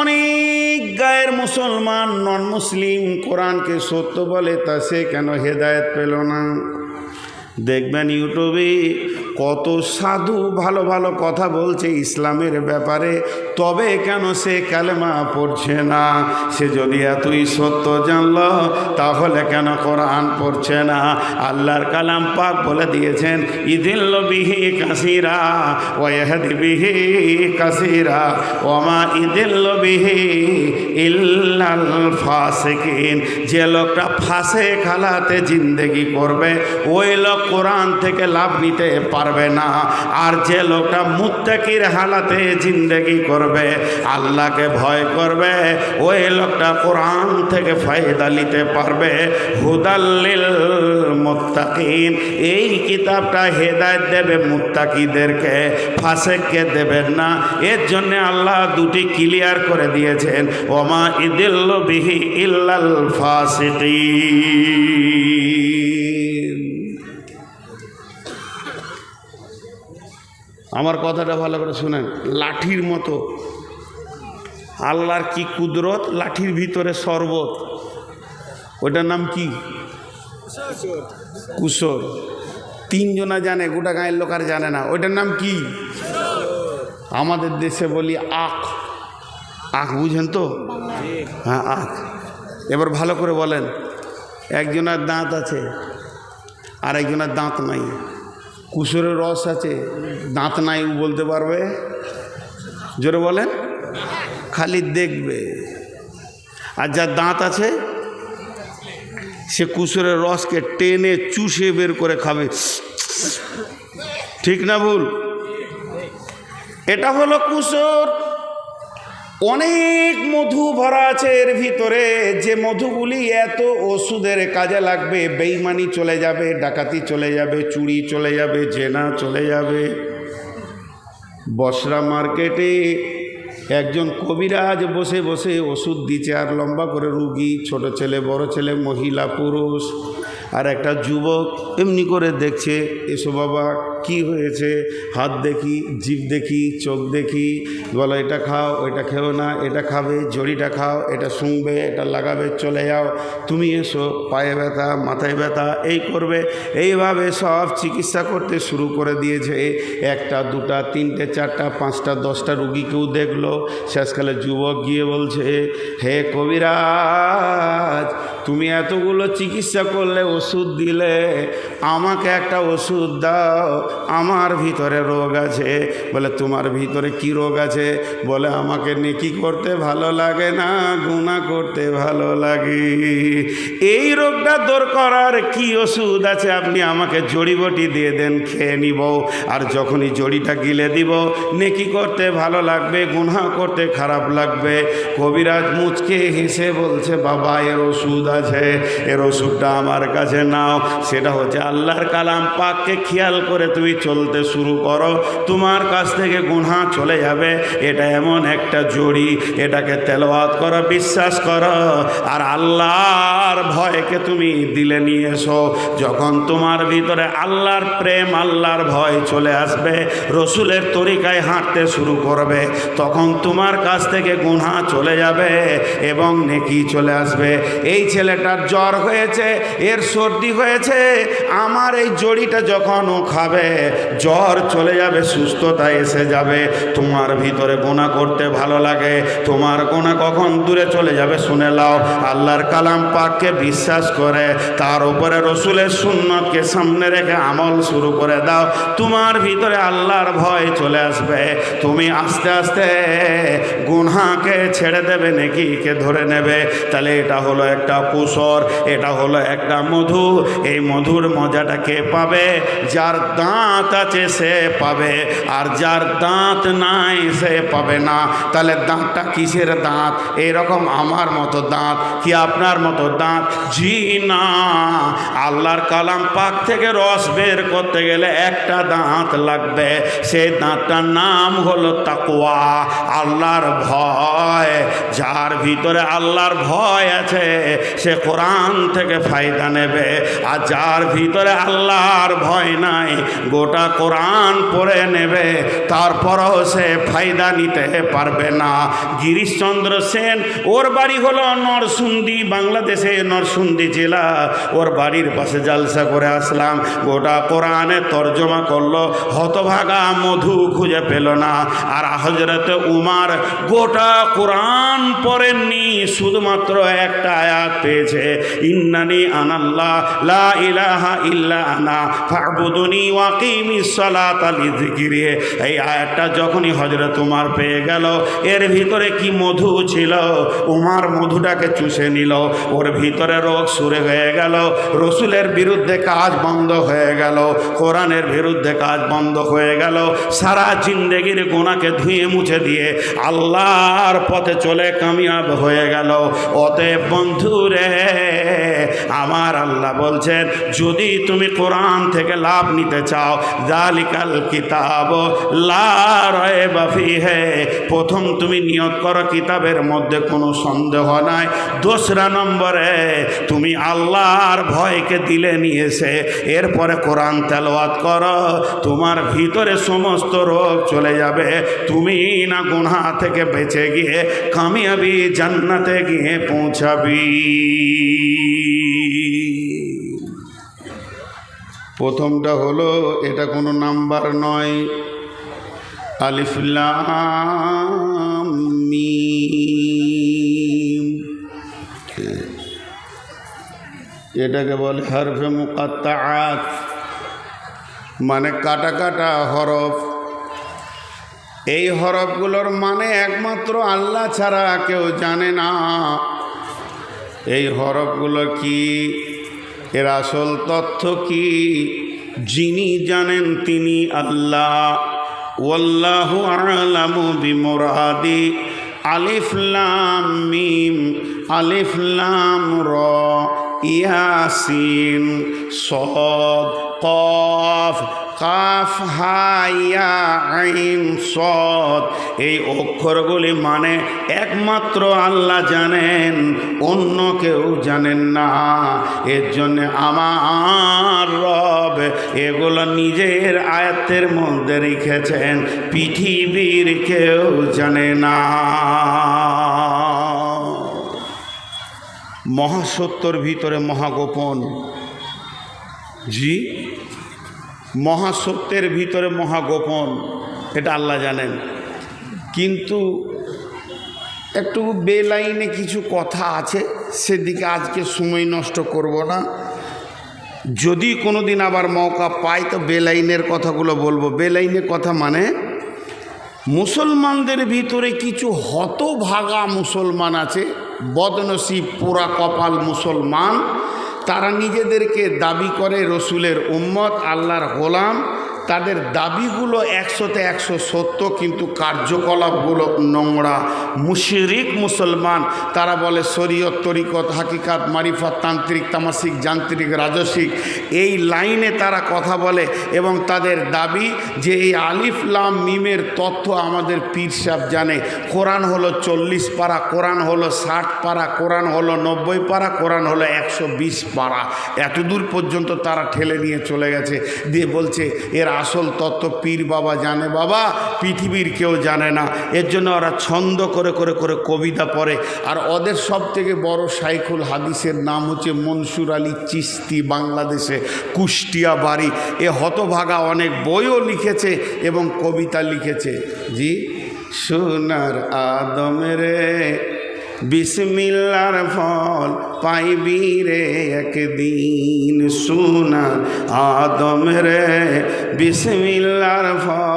অনেক গায়ের মুসলমান নন মুসলিম কোরআনকে সত্য বলে, তা সে কেন হেদায়ত পেল না? দেখবেন ইউটিউবে কত সাধু ভালো ভালো কথা বলছে ইসলামের ব্যাপারে, তবে কেন সে কালেমা পড়ছে না? সে যদি এতই সত্য জানল, তাহলে কেন কোরআন পড়ছে না? আল্লাহর কালাম পাক বলে দিয়েছেন ইদিল্ল বিহি কাসিরা ওয়াহদি বিহি কাসিরা ওমা ইদিল্ল বিহি ইল্লাল ফাসিকিন। যে লোকটা ফাঁসে খালাতে জিন্দেগি করবে, ওই লোক কোরআন থেকে লাভ নিতে পারবে না। আর যে লোকটা মুত্তাকির হালাতে জিন্দেগি করবে, আল্লাহকে ভয় করবে, ওই লোকটা কোরআন থেকে ফায়দা নিতে পারবে। হুদাল্লিল মুত্তাকিন, এই কিতাবটা হেদায়ত দেবে মুত্তাকিদেরকে, ফাসেককে দেবেন না। এর জন্য আল্লাহ দুটি ক্লিয়ার করে দিয়েছেন, ওমা ইদিল্ল বিহি ইল্লাল ফাসিকিন। আমার কথাটা ভালো করে শুনেন। লাঠির মতো। আল্লাহর কি কুদরত? লাঠির ভিতরে শরবত। ওটার নাম কি? কুসর তিনজনা জানে, গোটা গাঁয়ের লোক আর জানে না। ওইটার নাম কি? আমাদের দেশে বলি আখ। আখ বুঝেন তো? হ্যাঁ আখ। এবার ভালো করে বলেন। একজনের দাঁত আছে আর একজনের দাঁত নাই। কুসুরের রস আছে, দাঁত নাই বলতে পারবে। জোরে বলেন। খালি দেখবে। আর যার দাঁত আছে, সে কুসুরের রসকে টেনে চুষে বের করে খাবে। ঠিক না ভুল? এটা হলো কুসুর। অনেক মধু ভরা আছে এর ভিতরে। যে মধুগুলি এত ওষুধের কাজে লাগবে, বেইমানি চলে যাবে, ডাকাতি চলে যাবে, চুরি চলে যাবে, জেনা চলে যাবে। বসরা মার্কেটে একজন কবিরাজ বসে বসে ওষুধ দিচ্ছে, আর লম্বা করে রুগী, ছোট ছেলে, বড় ছেলে, মহিলা, পুরুষ, আর একটা যুবক এমনি করে দেখছে, এসো বাবা কি হয়েছে? হাত দেখি, জিভ দেখি, চোখ দেখি বলো এটা খাও এটা খেও না, এটা খাবে, জড়িটা খাও, এটা শুনবে এটা লাগাবে, চলে যাও। তুমি এসো, পায়ে ব্যথা, মাথায় ব্যথা, এই করবে। এইভাবে সব চিকিৎসা করতে শুরু করে দিয়েছে। একটা, দুটা, তিনটে, চারটা, পাঁচটা, দশটা রুগীকেও দেখল। শেষকালে যুবক গিয়ে বলছে, হে কবিরাজ তুমি এতগুলো চিকিৎসা করলে ওষুধ দিলে, আমাকে একটা ওষুধ দাও, আমার ভিতরে রোগ আছে। বলে, তোমার ভিতরে কি রোগ আছে? বলে, আমাকে নেকি করতে ভালো লাগে না গুণা করতে ভালো লাগে। এই রোগটা দূর করার কি ওষুধ আছে? আপনি আমাকে জড়িবটি দিয়ে দেন, খেয়ে নিব। আর যখনই জড়িটা গিলে দিব, নেকি করতে ভালো লাগবে গুণা করতে খারাপ লাগবে। কবিরাজ মুচকে হেসে বলছে, বাবা, এর ওষুধ আছে, এর ওষুধটা আমার কাছে নাও। সেটা হচ্ছে আল্লাহর কালাম, পাককে খেয়াল করে তুমি চলতে শুরু করো। তোমার কাছ থেকে গুনহা চলে যাবে। এটা এমন একটা জড়ি, এটাকে তেলাওয়াত করো, বিশ্বাস করো। আর আল্লাহর ভয়কে তুমি দিলে নিয়ে এসো। যখন তোমার ভিতরে আল্লাহর প্রেম, আল্লাহর ভয় চলে আসবে, রসুলের তরিকায় হাঁটতে শুরু করবে, তখন তোমার কাছ থেকে গুনহা চলে যাবে এবং নেকি চলে আসবে। এই ছেলেটার জ্বর হয়েছে, এর সর্দি হয়েছে, আমার এই জড়িটা যখন ও খাবে, জ্বর চলে যাবে, সুস্থতা এসে যাবে, তোমার ভিতরে গোনা করতে ভালো লাগে, তোমার গোনা কখন দূরে চলে যাবে শুনে লাও আল্লাহর কালাম পাককে বিশ্বাস করে, তার উপরে রসুলের সুন্নতকে সামনে রেখে আমল শুরু করে দাও, তোমার ভিতরে আল্লাহর ভয় চলে আসবে, তুমি আস্তে আস্তে গুনহাকে ছেড়ে দেবে নাকি কে ধরে নেবে, তাহলে এটা হলো একটা কুসর এটা হলো একটা মধু। এই মধুর মজাটা কে পাবে? যার দাঁত আছে সে পাবে, আর যার দাঁত নাই সে পাবে না। তাহলে দাঁতটা কিসের দাঁত? এইরকম আমার মতো দাঁত, কি আপনার মতো দাঁত? জি না। আল্লাহর কালাম পাক থেকে রস বের করতে গেলে একটা দাঁত লাগবে। সেই দাঁতটার নাম হলো তাকুয়া আল্লাহর ভয়। যার ভিতরে আল্লাহর ভয় আছে সে কোরআন থেকে ফায়দা নেবে। আর যার ভিতরে আল্লাহর ভয় নাই, গোটা কোরআন পড়ে নেবে। তারপরও সে ফায়দা নিতে পারবে না। গিরিশচন্দ্র সেন, ওর বাড়ি হলো নরসুন্দি, বাংলাদেশে নরসুন্দি জেলা। ওর বাড়ির পাশে জালসা করে আসলাম। গোটা কোরআনে তর্জমা করল। হতভাগা মধু খুঁজে পেল না। আর হজরত উমার গোটা কোরআন পড়েননি। শুধুমাত্র একটা আয়াত পেয়েছে ইন্নানি আনাল্লাহ, লা ইলাহা ইল্লা আনা, ফাবুদুনি ওয়াকিমি সালাত আলি এই আয়াতটা যখনই হজরত উমার পেয়ে গেল, এর ভিতরে কি মধু ছিল? উমার মধুটাকে চুষে নিল, ওর ভিতরে রোগ সুরে হয়ে গেল, রসুলের বিরুদ্ধে কাজ বন্ধ হয়ে গেল, কোরআনের বিরুদ্ধে কাজ বন্ধ হয়ে গেল, সারা জিন্দেগির গোনাকে ধুয়ে মুছে দিয়ে আল্লাহর পথে চলে কামিয়াব হয়ে গেল। অতএব বন্ধুরে আমার আল্লাহ বলছেন, যদি তুমি কোরআন থেকে লাভ নিতে চাও জালিকাল কিতাব লা রয়বা প্রথম তুমি নিয়ত করো, কিতাবের মধ্যে কোনো সন্দেহ নাই। দোসরা নম্বরে তুমি আল্লাহর ভয়কে দিলে নিয়েছে। এরপরে কোরআন তেলাওয়াত করো, তোমার ভিতরে সমস্ত রোগ চলে যাবে। তুমি না গুনহা থেকে বেঁচে গিয়ে কামিয়াবি জান্নাতে গিয়ে পৌঁছাবি। প্রথমটা হলো, এটা কোনো নাম্বার নয়। আলিফুল্লাম মিম। এটাকে বলে হরফে মুকাত্তাআত। মানে কাটা কাটা হরফ। এই হরফগুলোর মানে একমাত্র আল্লাহ ছাড়া কেউ জানে না। এই হরফগুলো কি? এর আসল তথ্য কি? যিনি জানেন তিনি আল্লাহ। ওয়াল্লাহু আলামু বিমুরাদি। আলিফ লাম মিম, আলিফ লাম র, ইয়াসিন, সদ, কফ কাফ হাইয়া আইন সদ এই অক্ষরগুলি মানে একমাত্র আল্লাহ জানেন, অন্য কেউ জানেন না। এর জন্য আমার রব এগুলো নিজের আয়ত্তের মধ্যে রেখেছেন, পৃথিবীর কেউ জানে না। মহাসত্যর ভিতরে মহাগোপন জি? মহাসত্যের ভিতরে মহাগোপন, এটা আল্লাহ জানেন। কিন্তু একটু বেলাইনে কিছু কথা আছে, সেদিকে আজকে সময় নষ্ট করব না। যদি কোনো দিন আবার মৌকা পাই, তো বেলাইনের কথাগুলো বলব। বেলাইনের কথা মানে মুসলমানদের ভিতরে কিছু হতভাগা মুসলমান আছে, বদনসিব পোড়া কপাল মুসলমান তারা নিজেদেরকে দাবি করে রসুলের উম্মত আল্লাহর গোলাম তাদের দাবিগুলো একশোতে একশো সত্য, কিন্তু কার্যকলাপগুলো নোংরা। মুশরিক মুসলমান, তারা বলে শরীয়ত, তরিকত, হাকিকাত, মারিফাত, তান্ত্রিক তামাসিক যান্ত্রিক, রাজসিক, এই লাইনে তারা কথা বলে এবং তাদের দাবি যে এই আলিফ, লাম, মিমের তথ্য আমাদের পীর সাহেব জানে। কোরআন হলো চল্লিশ পারা, কোরআন হলো ষাট পারা, কোরআন হলো নব্বই পারা, কোরআন হলো একশো বিশ পারা। এতদূর পর্যন্ত তারা ঠেলে নিয়ে চলে গেছে। দিয়ে বলছে, এর আসল তত্ত্ব পীর বাবা জানে বাবা, পৃথিবীর কেউ জানে না। এর জন্য ওরা ছন্দ করে করে করে কবিতা পড়ে। আর ওদের সব থেকে বড় সাইকুল হাদিসের নাম হচ্ছে মনসুর আলী চিস্তি, বাংলাদেশে কুষ্টিয়া বাড়ি। এ হতভাগা অনেক বইও লিখেছে এবং কবিতা লিখেছে। জি, সোনার আদমের বিসমিল্লার ফল পাইবি রে একদিন সোনা আদম রে। বিসমিল্লার ফল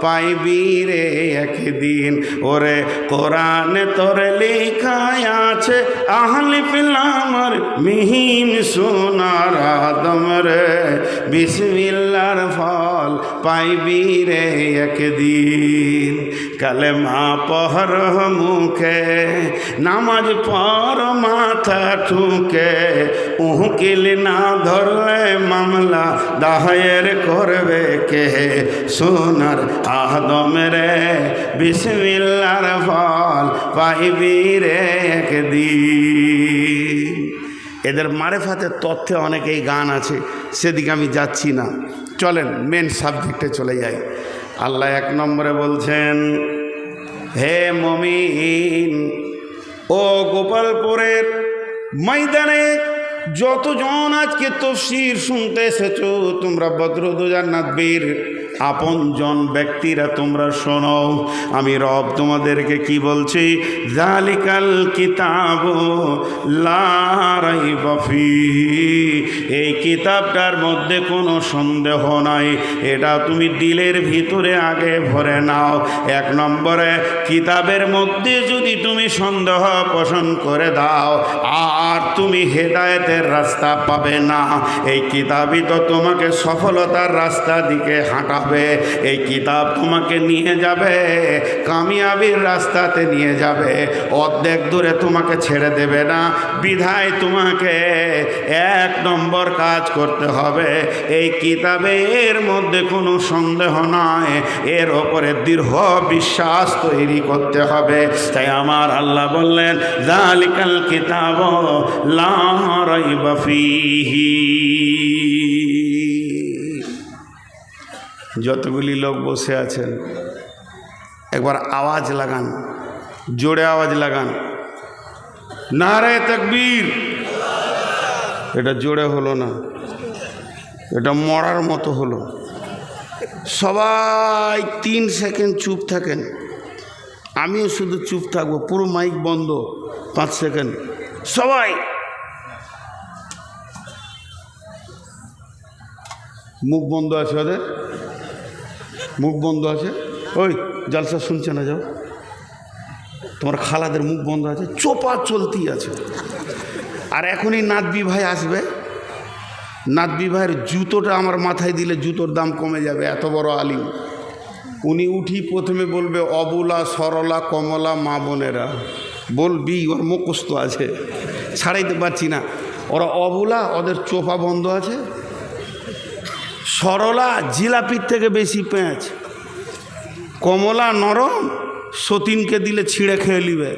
পাইবি রে একদিন। ওরে কোরআনে তোর লেখায় আছে, আহলি ফিলামর মিহিম সোনার আদম রে। বিসমিল্লার ফল পাইবি রে একদিন। কালেমা পহর মুখে, নামাজ পর মাথা ঠুকে উকিল না ধরলে মামলা দায়ের করবে কে? সোনার রে, বিসমিল্লার ফল পাইবি রে একদিন। এদের মারেফাতের তথ্যে অনেকেই গান আছে, সেদিকে আমি যাচ্ছি না। চলেন মেন সাবজেক্টে চলে যাই। আল্লাহ এক নম্বরে বলছেন, হে মমিন, ও গোপালপুরের ময়দানে যতজন আজকে তফসির শুনতে এসেছ, তোমরা বদ্রদুজান্নাথ বীর আপনজন ব্যক্তিরা তোমরা শোনো। আমি রব তোমাদেরকে কি বলছি? জালিকাল কিতাব লারাই বাফি এই কিতাবটার মধ্যে কোনো সন্দেহ নাই। এটা তুমি দিলের ভিতরে আগে ভরে নাও। এক নম্বরে, কিতাবের মধ্যে যদি তুমি সন্দেহ পোষণ করে দাও, আর তুমি হেদায়েতের রাস্তা পাবে না। এই কিতাবই তো তোমাকে সফলতার রাস্তা দিকে হাঁটাবে এই কিতাব তোমাকে নিয়ে যাবে, কামিয়াবির রাস্তাতে নিয়ে যাবে। অর্ধেক দূরে তোমাকে ছেড়ে দেবে না, বিধায় তোমাকে এক নম্বর কাজ করতে হবে। এই কিতাবের মধ্যে কোনো সন্দেহ নয় এর ওপরে দৃঢ় বিশ্বাস তৈরি করতে হবে। তাই আমার আল্লাহ বললেন জালিকাল কিতাব লা রাইবা যতগুলি লোক বসে আছেন, একবার আওয়াজ লাগান, জোরে আওয়াজ লাগান। নারে তকবীর। এটা জোরে হলো না, এটা মরার মতো হলো। সবাই তিন সেকেন্ড চুপ থাকেন। আমিও শুধু চুপ থাকব, পুরো মাইক বন্ধ, পাঁচ সেকেন্ড। সবাই। মুখ বন্ধ আছে ওদের? মুখ বন্ধ আছে? ওই, জালসা শুনছে না যাও। তোমার খালাদের মুখ বন্ধ আছে, চোপা চলতি আছে। আর এখনই নাতবি ভাই আসবে। নাতবি ভাইয়ের জুতোটা আমার মাথায় দিলে জুতোর দাম কমে যাবে, এত বড় আলিম। উনি উঠি প্রথমে বলবে, অবলা, সরলা, কমলা, মা বোনেরা। বলবি, ওর মুখস্থ আছে। ছাড়াইতে পারছি না। ওরা অবলা, ওদের চোপা বন্ধ আছে। সরলা জিলাপির থেকে বেশি পেঁয়াজ। কমলা নরম, সতীনকে দিলে ছিঁড়ে খেয়ে নিবে।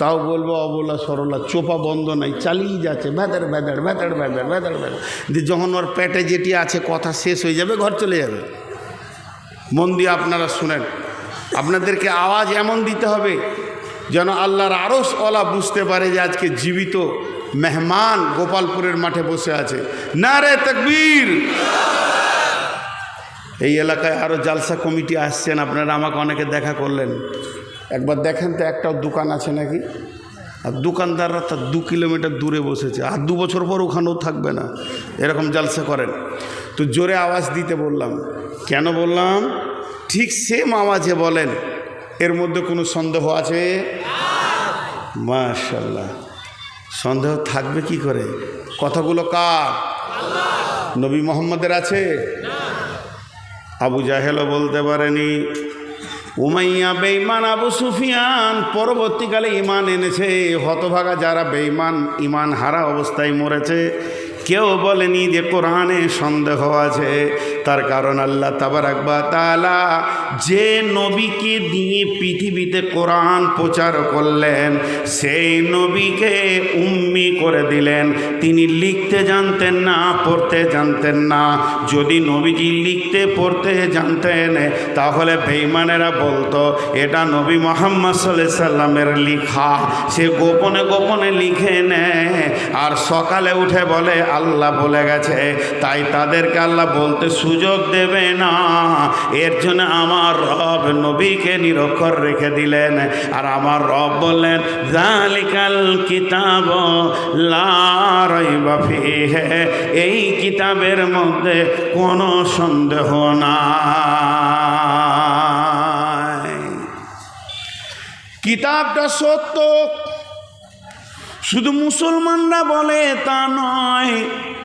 তাও বলব, অবলা সরলা, চোপা বন্ধ নাই, চালিয়ে যাচ্ছে ভেদার ভেদার ভেদার ভেদার ভেদার ভেদার যখন ওর পেটে যেটি আছে, কথা শেষ হয়ে যাবে, ঘর চলে যাবে। মন দিয়ে আপনারা শুনেন, আপনাদেরকে আওয়াজ এমন দিতে হবে, যেন আল্লাহর আরস ওলা বুঝতে পারে যে আজকে জীবিত মেহমান গোপালপুরের মাঠে বসে আছে। না রে তকবীর। এই এলাকায় আরও জালসা কমিটি আসছেন, আপনারা আমাকে অনেকে দেখা করলেন। একবার দেখেন তো একটাও দোকান আছে নাকি? আর দোকানদাররা তার দু কিলোমিটার দূরে বসেছে, আর দু বছর পর ওখানেও থাকবে না। এরকম জালসা করেন। তো জোরে আওয়াজ দিতে বললাম। কেন বললাম? ঠিক সেম আওয়াজে বলেন। এর মধ্যে কোনো সন্দেহ আছে? মাশাল্লাহ সন্দেহ থাকবে কি করে? কথাগুলো কার? নবী মোহাম্মদের আছে? আবু জাহেলও বলতে পারেনি। উমাইয়া বেইমান আবু সুফিয়ান পরবর্তীকালে ইমান এনেছে। হতভাগা যারা বেইমান ইমান হারা অবস্থায় মরেছে। কেউ বলেনি যে কোরআনে সন্দেহ আছে। তার কারণ আল্লাহ তাবারাকবা তালা যে নবীকে দিয়ে পৃথিবীতে কোরআন প্রচার করলেন, সেই নবীকে উম্মি করে দিলেন। তিনি লিখতে জানতেন না, পড়তে জানতেন না। যদি নবীজি লিখতে, পড়তে জানতেন, তাহলে বেইমানেরা বলতো, এটা নবী মোহাম্মদ সাল্লাহ সাল্লামের লিখা। সে গোপনে গোপনে লিখে নেয়, আর সকালে উঠে বলে আল্লাহ বলে গেছে, তাই তাদেরকে আল্লাহ বলতে সুযোগ দেবে না। এর জন্য আমার রব নবীকে নিরক্ষর রেখে দিলেন আর আমার রব বললেন জালিকাল কিতাব লারাইবা ফিহে এই কিতাবের মধ্যে কোনো সন্দেহ না কিতাবটা সত্য শুধু মুসলমানরা বলে তা নয়